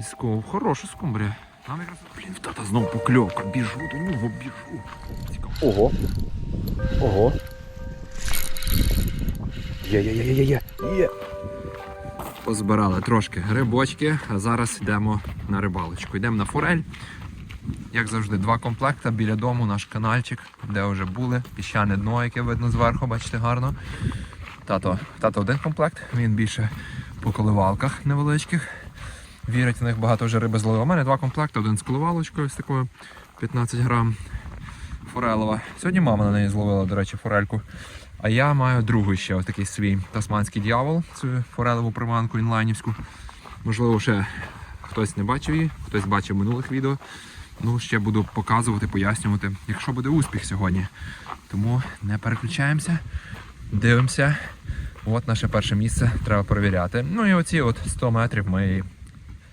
І скум... Хороша скумбрія. Нам якраз, блін, в тата знов покльовка. Біжу до нього, біжу. Цікаво. Ого. Ого. Є, є. Позбирали трошки грибочки, а зараз йдемо на рибалочку. Йдемо на форель. Як завжди, два комплекти біля дому, наш канальчик, де вже були. Піщане дно, яке видно зверху, бачите, гарно. Тато, тато один комплект, він більше по коливалках невеличких. Вірить в них багато вже риби зловив. У мене два комплекти, один з коливалочкою ось такою 15 грам форелова. Сьогодні мама на неї зловила, до речі, форельку. А я маю другий ще ось такий свій тасманський дьявол, цю форелеву приманку інлайнівську. Можливо, ще хтось не бачив її, хтось бачив минулих відео. Ну, ще буду показувати, пояснювати, якщо буде успіх сьогодні. Тому не переключаємося, дивимося. От наше перше місце треба перевіряти. Ну і оці от 100 метрів ми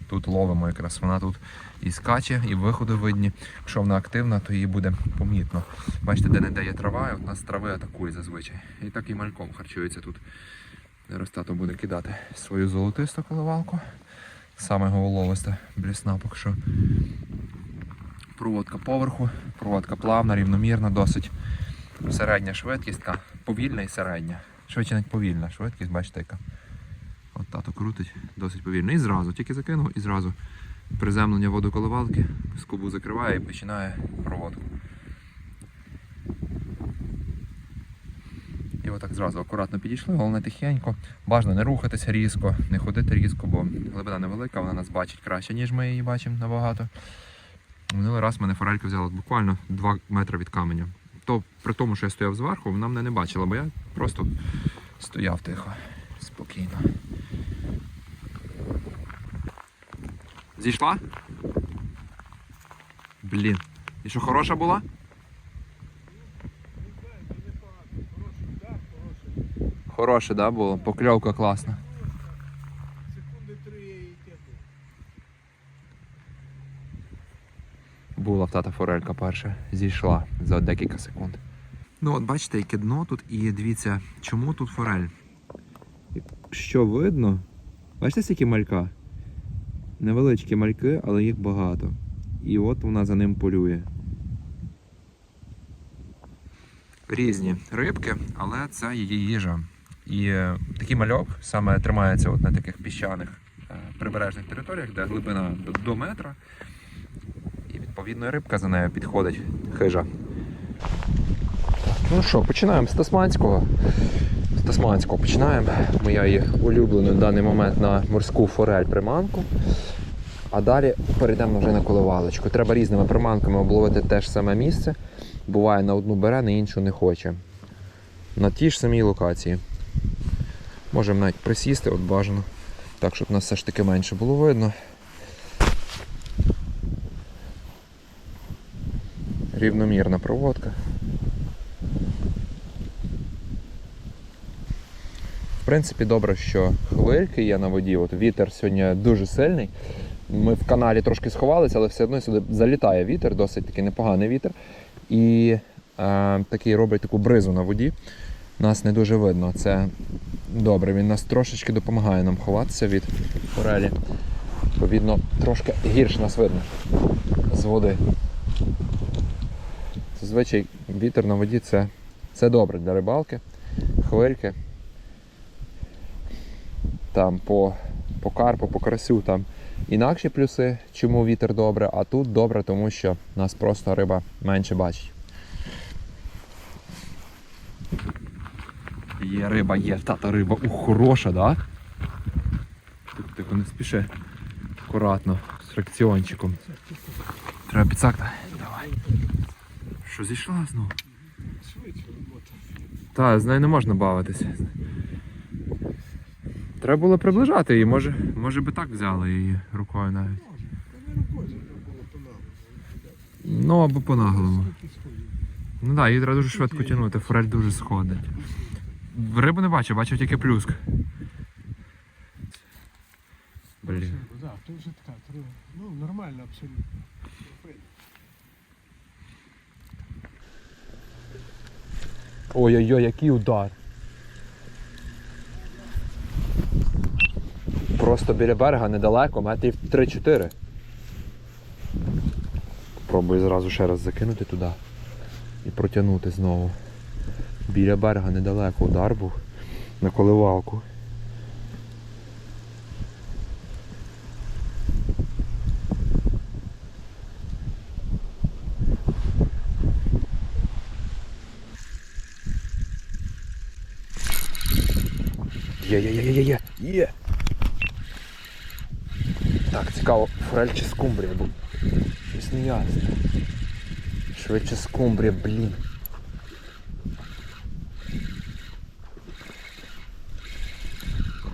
тут ловимо якраз. Вона тут і скаче, і виходи видні. Якщо вона активна, то її буде помітно. Бачите, де не де є трава, і от нас трави атакує зазвичай. І так і мальком харчується тут. Зараз тато буде кидати свою золотисту коливалку. Саме головоловиста блісна поки що. Проводка поверху, проводка плавна, рівномірна, досить середня швидкість, повільна і середня. Швидше навіть повільна швидкість, бачите, яка. От тато крутить досить повільно. І зразу, тільки закинув, і зразу приземлення водоколивалки, скобу закриває і починає проводку. І отак зразу акуратно підійшли, головне тихенько. Бажано не рухатися різко, не ходити різко, бо глибина невелика, вона нас бачить краще, ніж ми її бачимо набагато. Минулий раз мене форелька взяла буквально 2 метри від каменя. То при тому, що я стояв зверху, вона мене не бачила, бо я просто стояв тихо, спокійно. Зійшла? Блін. І що хороша була? Хороше, да, було? Покльовка класна. Секунди три я її. Була в тата форелька перша. Зійшла за декілька секунд. Ну от бачите, яке дно тут і дивіться, чому тут форель. Що видно? Бачите, скільки малька? Невеличкі мальки, але їх багато. І от вона за ним полює. Різні рибки, але це її їжа. І е, такий мальок саме тримається от на таких піщаних е, прибережних територіях, де глибина до, до метра. І відповідно рибка за нею підходить хижа. Ну що, починаємо з Тасманського. Тасманського починаємо. Моя є улюблена в даний момент на морську форель приманку. А далі перейдемо вже на коливалочку. Треба різними приманками обловити те ж саме місце. Буває на одну бере, на іншу не хоче. На тій ж самій локації. Можемо навіть присісти, от бажано. Так, щоб нас все ж таки менше було видно. Рівномірна проводка. В принципі, добре, що хвильки є на воді. От вітер сьогодні дуже сильний. Ми в каналі трошки сховалися, але все одно сюди залітає вітер, досить такий непоганий вітер. І е, такий робить таку бризу на воді. Нас не дуже видно. Це добре. Він нас трошечки допомагає нам ховатися від форелі. Відповідно, трошки гірше нас видно з води. Зазвичай вітер на воді це, це добре для рибалки, хвильки. Там по, по карпу, по карасю там інакші плюси, чому вітер добре, а тут добре, тому що нас просто риба менше бачить. Є риба, є тата риба. Ух, хороша, да? Тихо, тихо, не спіши. Акуратно, з фракціончиком. Треба підсакти. Давай. Що зійшла знову? Швидше робота. Та, з нею не можна бавитися. Треба було приближати її, може, може би так взяли її рукою навіть. Може. Ну або по-наглому. Ну так, її треба дуже швидко тягнути, форель дуже сходить. Рибу не бачив, бачив тільки плюск. Блін. Так, то вже така, ну нормально абсолютно. Ой-ой-ой, який удар. Просто біля берега недалеко, метрів 3-4. Пробую зразу ще раз закинути туди і протягнути знову. Біля берега недалеко удар був на коливалку. Є, є, є, є, є, є. Є. Так, цікаво, форель чи скумбрія був. Щось не ясно. Швидше скумбрія, блін.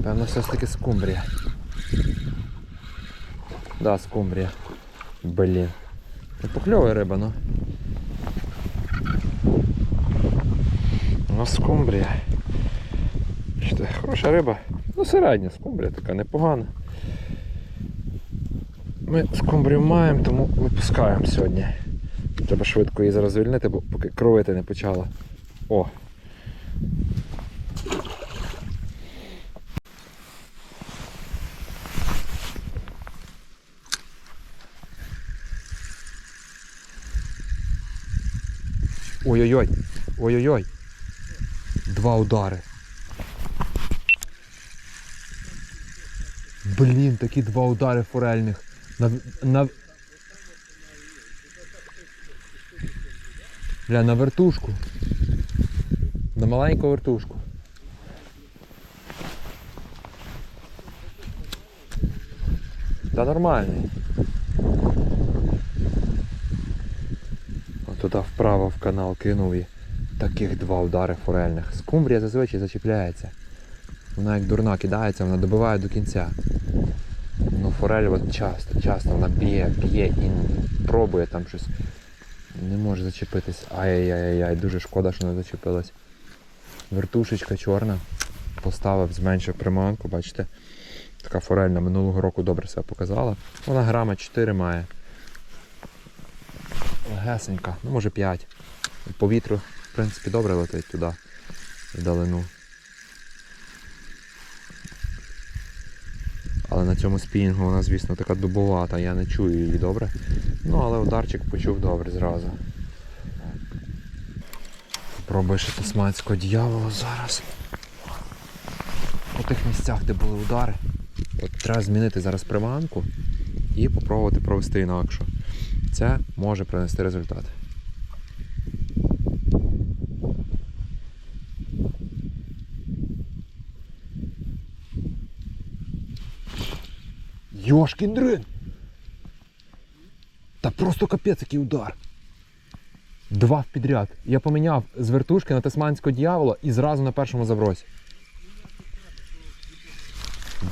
Певно, все ж таки скумбрія. Да, скумбрія. Блін. Ну, покльовує риба, ну. Ну, скумбрія. Що хороша риба. Ну, середня скумбрія така непогана. Ми скумбрію маємо, тому випускаємо сьогодні. Треба швидко її зараз звільнити, бо поки кровити не почала. О! Ой-ой-ой! Ой-ой-ой! Два удари. Блін, такі два удари форельних. На, на... Бля, на вертушку. На маленьку вертушку. Та нормальний. От туди вправо в канал кинув і таких два удари форельних. Скумбрія зазвичай зачіпляється. Вона як дурна кидається, вона добиває до кінця. Форель от часто, часто вона б'є, б'є і пробує там щось. Не може зачепитись. Ай-яй-яй-яй, дуже шкода, що не зачепилась. Вертушечка чорна. Поставив, зменшив приманку, бачите. Така форельна минулого року добре себе показала. Вона грама 4 має. Легесенька, ну може 5. По вітру, в принципі, добре летить туди, вдалину. На цьому спінінгу вона, звісно, така дубовата, я не чую її добре. Ну, але ударчик почув добре зразу. Пробую ще тасманського дьявола зараз. У тих місцях, де були удари. От треба змінити зараз приманку і попробувати провести інакше. Це може принести результат. Йошкін дрин! Та просто капець який удар. Два в підряд. Я поміняв з вертушки на тасманського дьявола і зразу на першому забросі.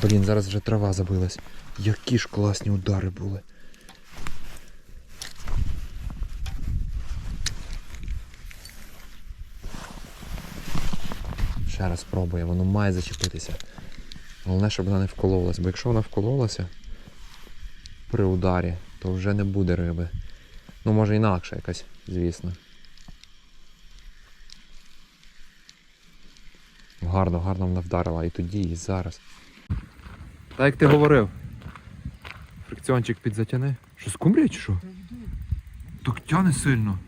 Блін, зараз вже трава забилась. Які ж класні удари були. Ще раз спробує, воно має зачепитися. Головне, щоб вона не вкололася, бо якщо вона вкололася при ударі, то вже не буде риби. Ну, може інакше якась, звісно. Гарно, гарно вона вдарила і тоді, і зараз. Так як ти говорив. Фрикціончик підзатяни. Що скумбрія чи що? Так тяне сильно.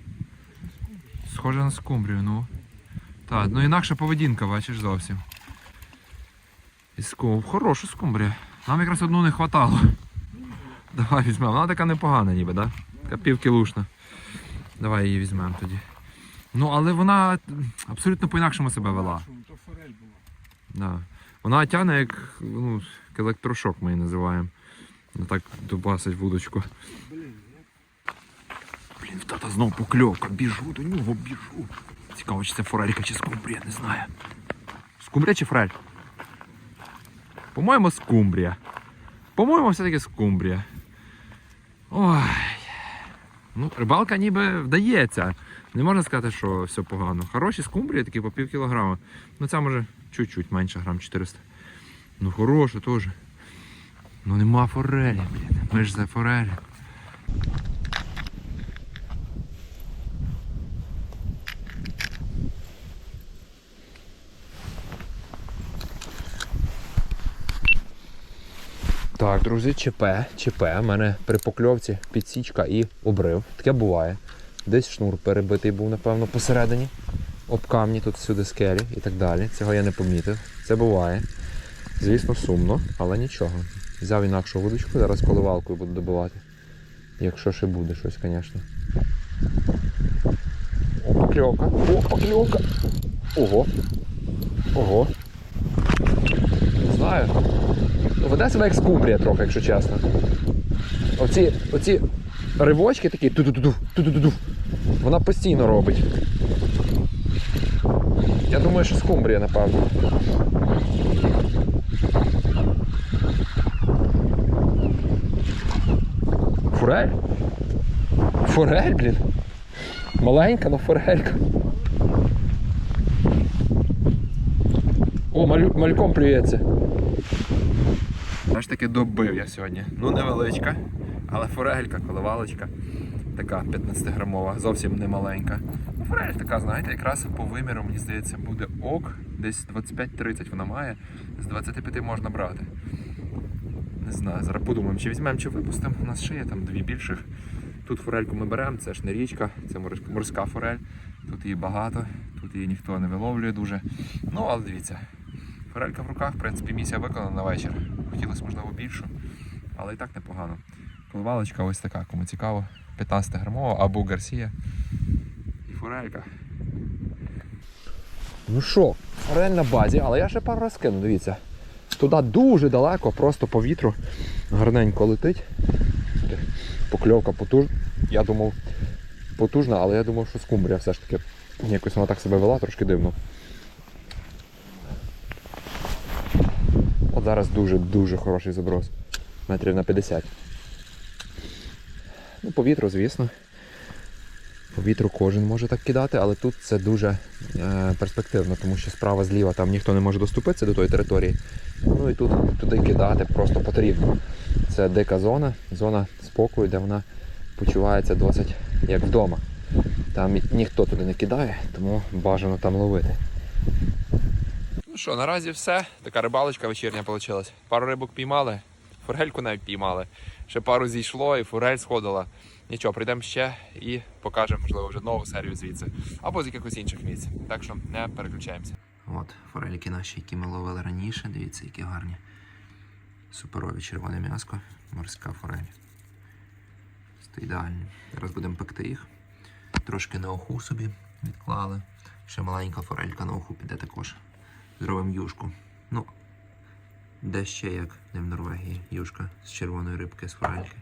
Схоже на скумбрію, ну. Так, ну інакша поведінка, бачиш зовсім. І скум... Хороша скумбрія. Нам якраз одну не хватало. Давай візьмемо. Вона така непогана ніби, да? Така півкілушна. Давай її візьмемо тоді. Ну, але вона абсолютно по-інакшому себе вела. То форель була. Да. Вона тягне як, ну, електрошок ми її називаємо. Ну так добасить вудочку. Блін, Блін, в тата знов покльовка. Біжу до нього, біжу. Цікаво, чи це форелька чи скумбрія, не знаю. Скумбрія чи форель? По-моєму, скумбрія. По-моєму, все-таки скумбрія. Ой. Ну, рибалка ніби вдається. Не можна сказати, що все погано. Хороші скумбрії такі по пів кілограма. Ну ця може чуть-чуть менше, грам 400. Ну хороше теж. Ну нема форелі, блін. Ми ж за форелі. Так, друзі, ЧП, ЧП. У мене при покльовці підсічка і обрив. Таке буває. Десь шнур перебитий був, напевно, посередині. Об камні, тут всюди скелі і так далі. Цього я не помітив. Це буває. Звісно, сумно, але нічого. Взяв інакшу вудочку, зараз коливалкою буду добивати. Якщо ще буде щось, звісно. О, покльовка. О, покльовка. Ого. Ого. Не знаю. Ну, Веде себе як скумбрія трохи, якщо чесно. Оці, оці ривочки такі ту-ту-ту-ту, ту-ту-ту-ту. Вона постійно робить. Я думаю, що скумбрія, напевно. Форель? Форель, блін. Маленька, но форелька. О, малю, мальком плюється. Все ж таки добив я сьогодні. Ну, невеличка, але форелька, коливалочка. Така 15-грамова, зовсім не маленька. Ну, форель така, знаєте, якраз по виміру, мені здається, буде ок. Десь 25-30 вона має. З 25 можна брати. Не знаю, зараз подумаємо, чи візьмемо, чи випустимо. У нас ще є там дві більших. Тут форельку ми беремо, це ж не річка, це морська- форель. Тут її багато, тут її ніхто не виловлює дуже. Ну, але дивіться, форелька в руках, в принципі, місія виконана на вечір. Хотілося, можливо, більшу, але і так непогано. Коливалочка ось така, кому цікаво. 15 грамова або Гарсія. І форелька. Ну що, форель на базі, але я ще пару раз кину, дивіться. Туди дуже далеко, просто по вітру гарненько летить. Покльовка потужна. Я думав, потужна, але я думав, що скумбрія все ж таки. Якось вона так себе вела, трошки дивно. Зараз дуже-дуже хороший заброс. Метрів на 50. Ну, по звісно. По вітру кожен може так кидати, але тут це дуже е, перспективно, тому що справа зліва там ніхто не може доступитися до тої території. Ну і тут туди кидати просто потрібно. Це дика зона, зона спокою, де вона почувається досить як вдома. Там ніхто туди не кидає, тому бажано там ловити. Що, наразі все. Така рибалочка вечірня вийшла. Пару рибок піймали, форельку навіть піймали. Ще пару зійшло і форель сходила. Нічого, прийдемо ще і покажемо, можливо, вже нову серію звідси. Або з якихось інших місць. Так що не переключаємося. От, форельки наші, які ми ловили раніше. Дивіться, які гарні. Суперові червоне м'яско, морська форель. Це ідеальні. Зараз будемо пекти їх. Трошки на оху собі відклали. Ще маленька форелька на оху піде також. Зробимо юшку. Ну, де ще як не в Норвегії. Юшка з червоної рибки з форельки.